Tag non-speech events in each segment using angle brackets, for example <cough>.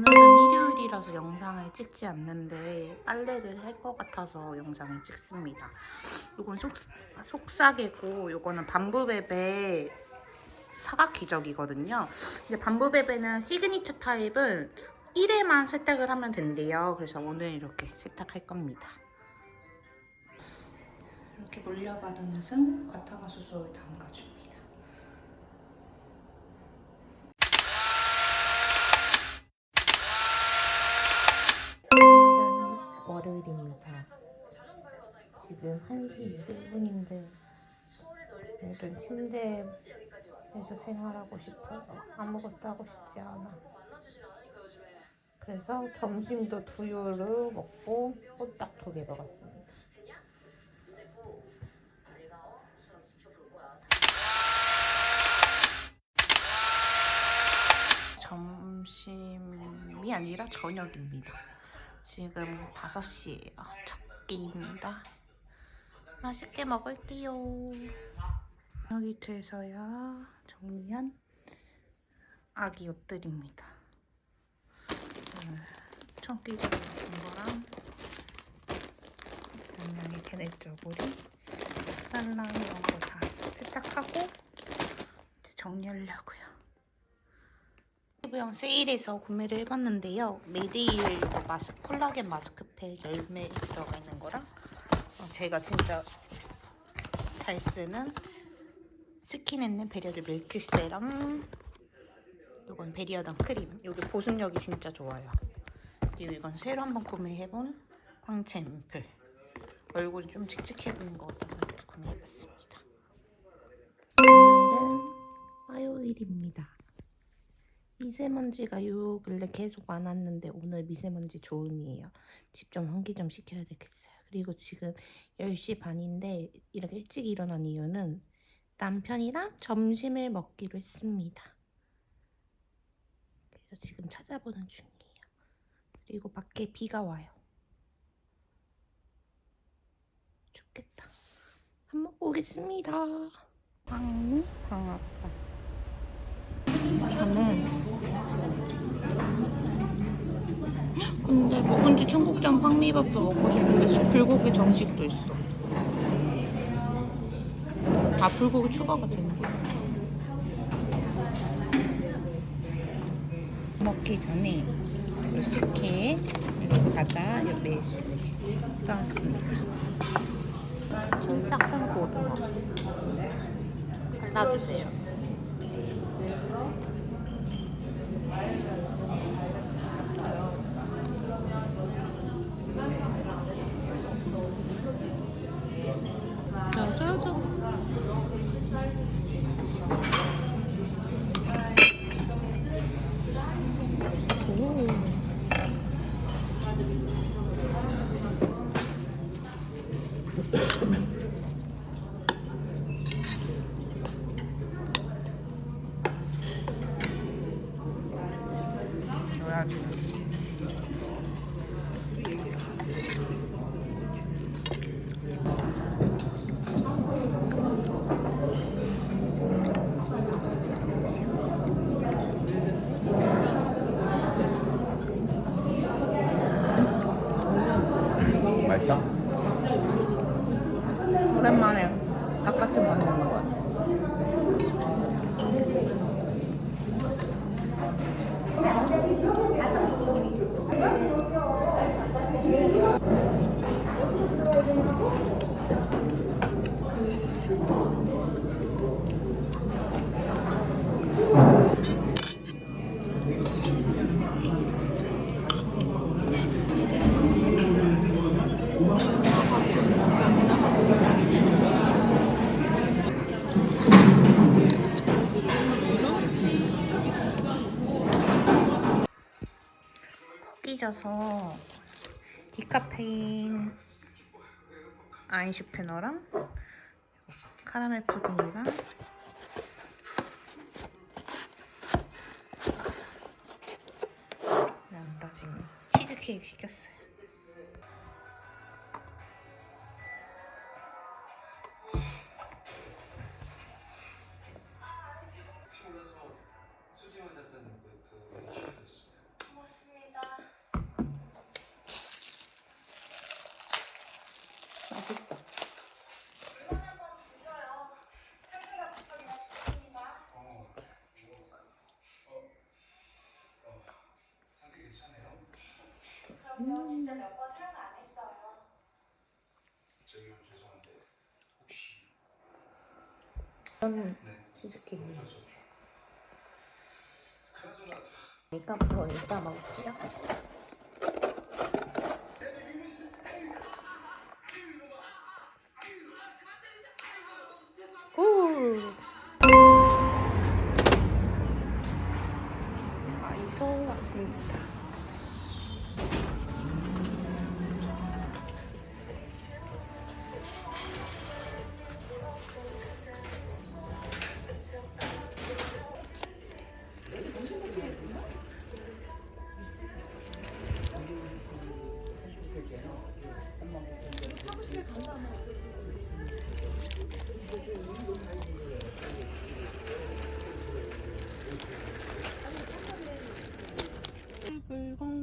오늘은 일요일이라서 영상을 찍지 않는데 빨래를 할 것 같아서 영상을 찍습니다. 이건 속, 속삭이고 이거는 밤부베베 사각기적이거든요. 근데 밤부베베는 시그니처 타입은 1회만 세탁을 하면 된대요. 그래서 오늘 이렇게 세탁할 겁니다. 이렇게 물려받은 옷은 과타가 수소에 담가줍니다. 지금 1시 2분인데 오늘은 침대에서 생활하고 싶어서 아무것도 하고 싶지 않아. 그래서 점심도 두유를 먹고 호딱 두 개 먹었습니다. 점심이 아니라 저녁입니다. 지금 5시예요. 첫 끼입니다. 맛있게 먹을게요. 여기 돼서야 정리한 아기 옷들입니다. 청기장 같은 거랑 양양이 개넷저고리 딸랑 이런 거 다 세탁하고 이제 정리하려고요. 피부영 세일에서 구매를 해봤는데요. 메디힐 마스 콜라겐 마스크팩 열매 들어가 있는 거랑 어, 제가 진짜 잘 쓰는 스킨앤는 베리어드 밀크 세럼 이건 베리어던 크림 여기 보습력이 진짜 좋아요. 그리고 이건 새로 한번 구매해본 황채 앰플 얼굴이 좀 칙칙해 보이는 것 같아서 이렇게 구매해봤습니다. 오늘은 화요일입니다. 미세먼지가 요 근래 계속 많았는데 오늘 미세먼지 좋음이에요. 집 좀 환기 좀 시켜야 되겠어요. 그리고 지금 10시 반인데 이렇게 일찍 일어난 이유는 남편이랑 점심을 먹기로 했습니다. 그래서 지금 찾아보는 중이에요. 그리고 밖에 비가 와요. 좋겠다. 밥 먹고 오겠습니다. 빵, 방아빠. 저는 근데 묵은지 청국장 황미밥도 먹고 싶은데 불고기 정식도 있어. 아 불고기 추가가 되는 거야. 먹기 전에 요 과자, 요 매실 떠왔습니다. 큰 고등어. 발라주세요. 맛있어? 오랜만에 바깥에 먹는 거 삐져서 디카페인 아인슈페너랑 카라멜 푸딩이랑 지금 치즈케이크 시켰어요. 그러면 진짜 몇 번 사용 안 했어요. 저기 죄송한데 혹시 저는 네 치즈케이크. 어쩔 수 없죠. 그나저나 이따 먹을게요. 오. 아 이소 왔습니다.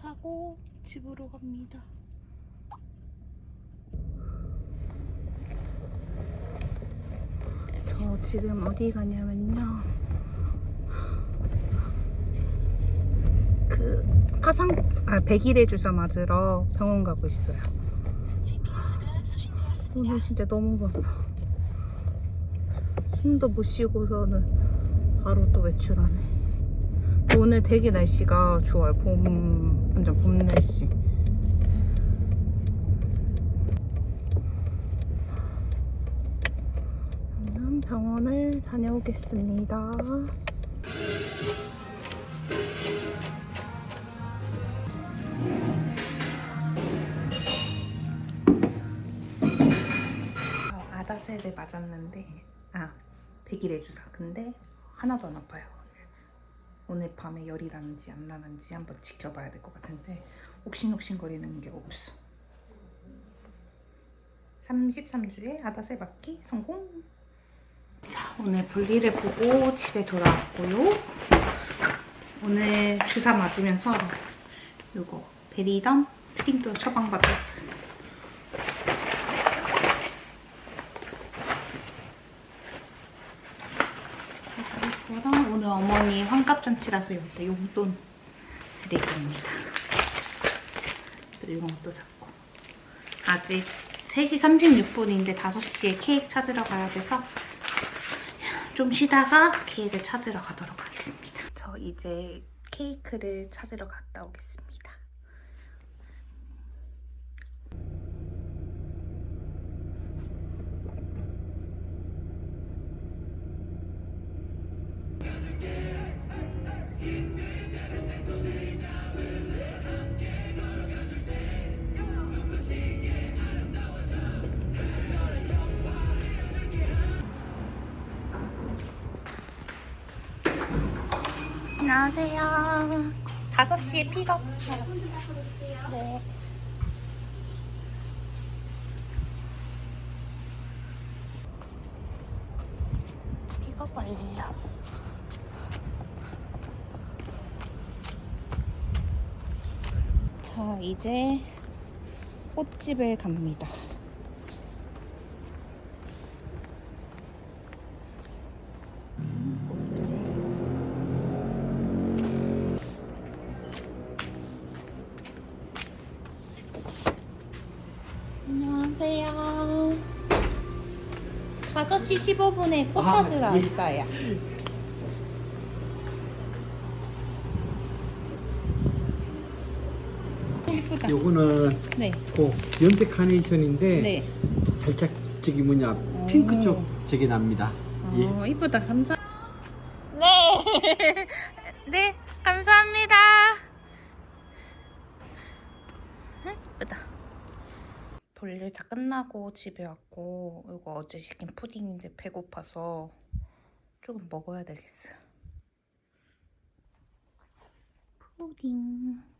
사고 집으로 갑니다. 저 지금 어디 가냐면요. 그 화상 아 백일의 주사 맞으러 병원 가고 있어요. 오늘 진짜 너무 바빠. 숨도 못 쉬고서는 바로 또 외출하네. 오늘 되게 날씨가 좋아요. 봄 완전 봄 날씨. 병원을 다녀오겠습니다. 저 아다셀을 맞았는데 아 백일의 주사 근데 하나도 안 아파요 오늘 밤에 열이 나는지 안 나는지 한번 지켜봐야 될 것 같은데 옥신옥신거리는 게 없어. 33주에 아다셀 맞기 성공? 자 오늘 볼일을 보고 집에 돌아왔고요. 오늘 주사 맞으면서 요거 베리덤 크림도 처방받았어요 이거랑 오늘 어머니 환갑잔치라서 여기다 용돈 드리겠습니다. 그리고 이런 것도 샀고 아직 3시 36분인데 5시에 케이크 찾으러 가야 돼서 좀 쉬다가 케이크를 찾으러 가도록 하겠습니다. 저 이제 케이크를 찾으러 갔다 오겠습니다. 안녕하세요. 5시에 픽업. 네. 픽업 완료. 자, 이제 꽃집을 갑니다. 꽃집. 안녕하세요. 5시 15분에 꽃 아, 찾으러 예. 왔어요. 예쁘다. 요거는 네. 그 연대 카네이션인데 네. 살짝 저기 뭐냐 핑크 쪽 저기 납니다. 예. 어, 이쁘다. 감사. 네. <laughs> 네, 감사합니다. 응, 이쁘다. 볼일 다 끝나고 집에 왔고 이거 어제 시킨 푸딩인데 배고파서 조금 먹어야 되겠어요. 푸딩.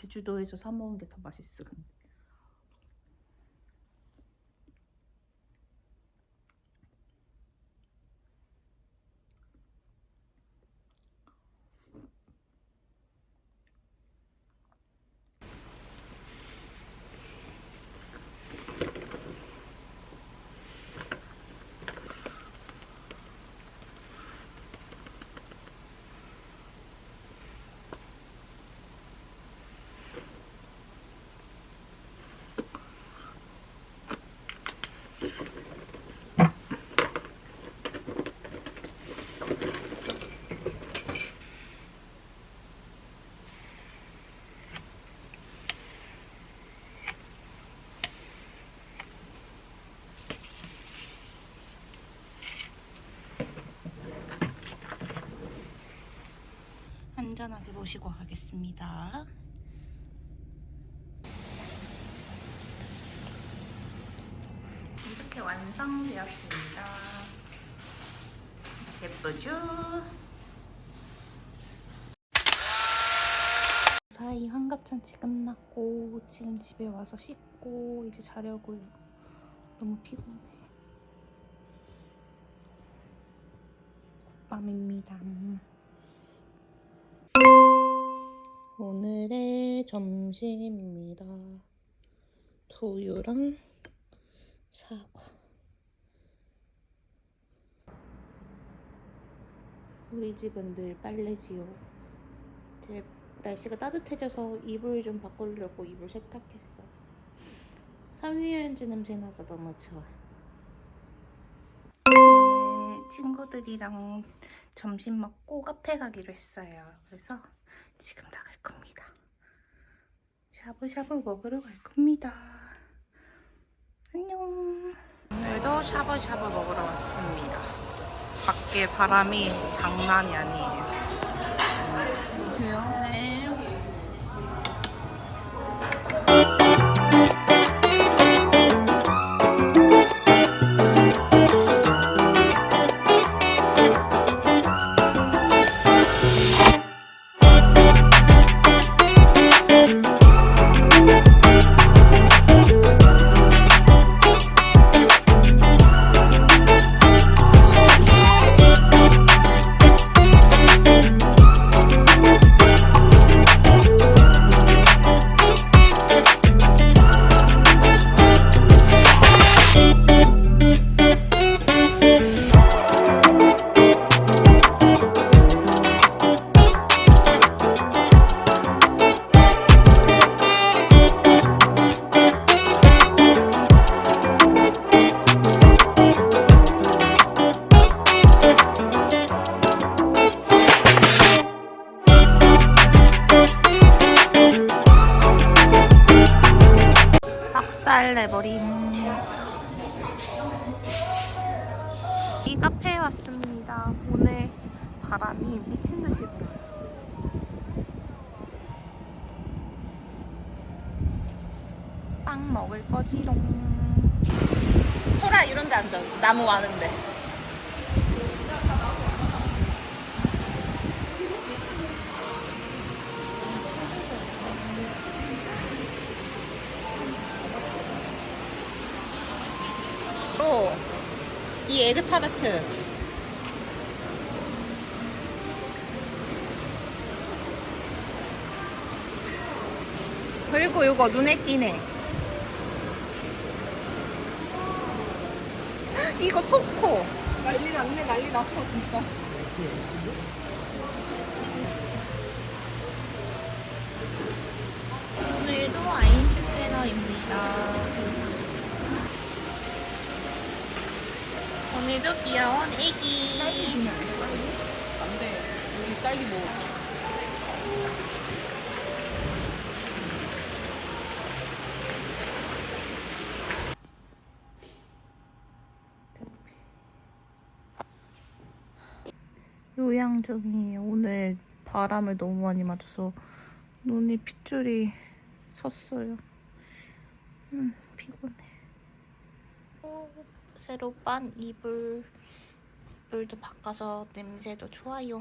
제주도에서 사 먹은 게 더 맛있어. 근데. 안전하게 모시고 가겠습니다. 이렇게 완성되었습니다. 예쁘죠? 사이 환갑잔치 끝났고 지금 집에 와서 씻고 이제 자려고요. 너무 피곤해. 밤입니다. 오늘의 점심입니다. 두유랑 사과. 우리 집은 늘 빨래지요. 제 날씨가 따뜻해져서 이불 좀 바꾸려고 이불 세탁했어요. 섬유유연제 냄새 나서 너무 좋아. 친구들이랑 점심 먹고 카페 가기로 했어요. 그래서 지금 나갈 겁니다. 샤브샤브 먹으러 갈 겁니다. 안녕. 오늘도 샤브샤브 먹으러 왔습니다. 밖에 바람이 장난이 아니에요. 내버린 이 카페에 왔습니다. 오늘 바람이 미친 듯이 불어요. 빵 먹을 거지롱. 소라 이런 데 앉아. 나무 많은데. 또, 이 에그타르트. 그리고 이거 눈에 띄네. 이거 초코. 난리 났네 난리 났어 진짜 오늘도 귀여운 애기. 안돼 우리 딸기 뭐 요양 중이에요. 오늘 바람을 너무 많이 맞아서 눈이 핏줄이 섰어요. 음, 피곤해. 새로 빤 이불, 이불도 바꿔서 냄새도 좋아요.